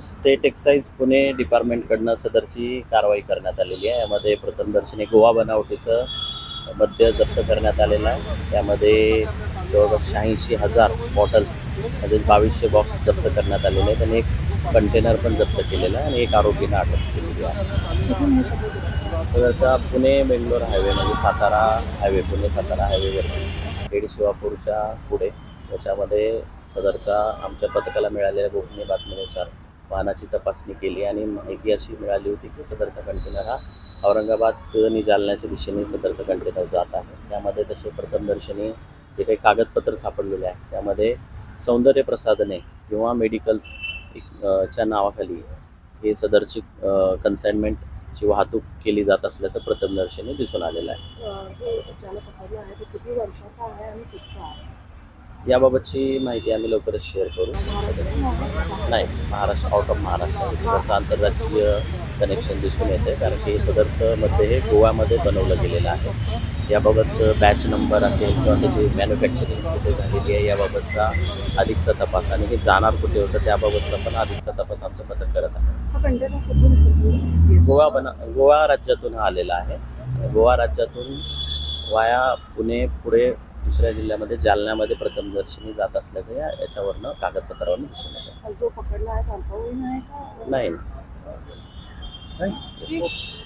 State excise Pune डिपार्टमेंटकडनं सदरची कारवाई करण्यात आलेली आहे. यामध्ये प्रथमदर्शनी गोवा बनावटीचं मद्य जप्त करण्यात आलेलं आहे. त्यामध्ये जवळपास शहाऐंशी हजार बॉटल्स म्हणजे बावीसशे बॉक्स जप्त करण्यात आलेले आहेत आणि एक कंटेनर पण जप्त केलेला आहे आणि एक आरोपीनं अटक केलेली आहे. सदरचा पुणे बेंगलोर हायवे म्हणजे सातारा हायवे पुणे सातारा हायवेवरती खेड शिवापूरच्या पुढे. त्याच्यामध्ये सदरचा आमच्या पथकाला मिळालेल्या गोपनीय बातमीनुसार वाहनाची तपासणी केली आणि माहिती अशी मिळाली होती की सदरचा कंटेनर हा औरंगाबाद आणि जालन्याच्या दिशेने सदरचा कंटेनर जात आहे. त्यामध्ये तसे प्रथमदर्शनी जे काही कागदपत्र सापडलेले आहे त्यामध्ये सौंदर्य प्रसाधने किंवा मेडिकल्स च्या नावाखाली हे सदरची कन्साइनमेंटची वाहतूक केली जात असल्याचं प्रथमदर्शनी दिसून आलेलं आहे. याबाबतची माहिती आम्ही लवकरच शेअर करू? नाही महाराष्ट्र आउट ऑफ महाराष्ट्र. सदरचं आंतरराष्ट्रीय कनेक्शन दिसून येते कारण की सदरचं मध्ये हे गोव्यामध्ये बनवलं गेलेलं आहे. याबाबत बॅच नंबर असेल किंवा त्याची मॅन्युफॅक्चरिंग कुठे झालेली आहे याबाबतचा अधिकचा तपास. आणि हे जाणार कुठे होतं त्याबाबतचा पण अधिकचा तपास आमचं पथक करत आहे. गोवा बना गोवा राज्यातून हा आलेला आहे. गोवा राज्यातून वाया पुणे पुढे दुसऱ्या जिल्ह्यामध्ये जालन्यामध्ये प्रथमदर्शनी जात असल्याचं या याच्यावरनं कागदपत्रावरून दिसून येतं. जो पकडला आहे नाही. नाही.